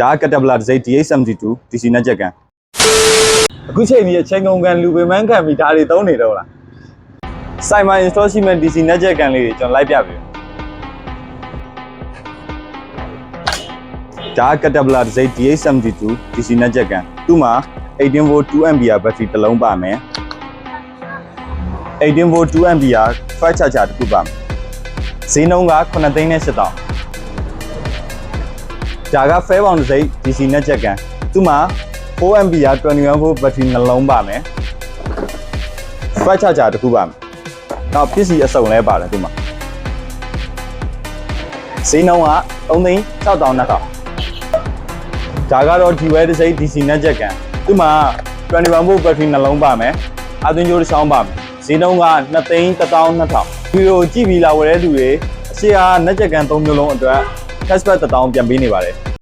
ဒါကကတပလာတစ်စိတ် DH72 DC နဲ့ကြက်ကန်အခုချိန်ကြီးအချိန်ကုန်ကန်လူပင်မန်းခံပြီးဒါတွေသုံးနေတော့လားစိုင်မာ install ရှိမဲ့ DC နဲ့ကြက်ကန်လေးတွေကျွန်တော်လိုက်ပြပြီဒါကကတပလာတစ်စိတ် DH72 DC နဲ့ကြက်ကန်သူ့မှာ 18 volt 2 ampere battery တစ်လုံးပါမယ် 18 volt 2 ampere fast charger တစ်ခုပါမယ်ဈေးနှုန်းက9သိန်းနဲ့8000တောင် ဒါက fair bound တစ်စိတ် DC နဲ့ကြက်ကန်သူ့မှာ 4 ampere 21 volt battery နှလုံးပါမယ် fast charger တစ်ခုပါမယ်နောက်ပစ္စည်းအစုံလဲပါတယ်သူ့မှာဈေးနှုန်းက3သိန်း6200ဒါကတော့ဒီဝဲတစ်စိတ် DC နဲ့ကြက်ကန်သူ့မှာ21 volt battery နှလုံးပါမယ်အသွင်ကြိုးတစ်ချောင်းပါမယ်ဈေးနှုန်းက2သိန်း12000ဗီဒီယိုကြည့်ပြီးလာဝယ်တဲ့လူတွေအရှိအားနဲ့ကြက်ကန်3မျိုးလုံးအတွက် cashback 1000ပြန်ပေးနေပါတယ်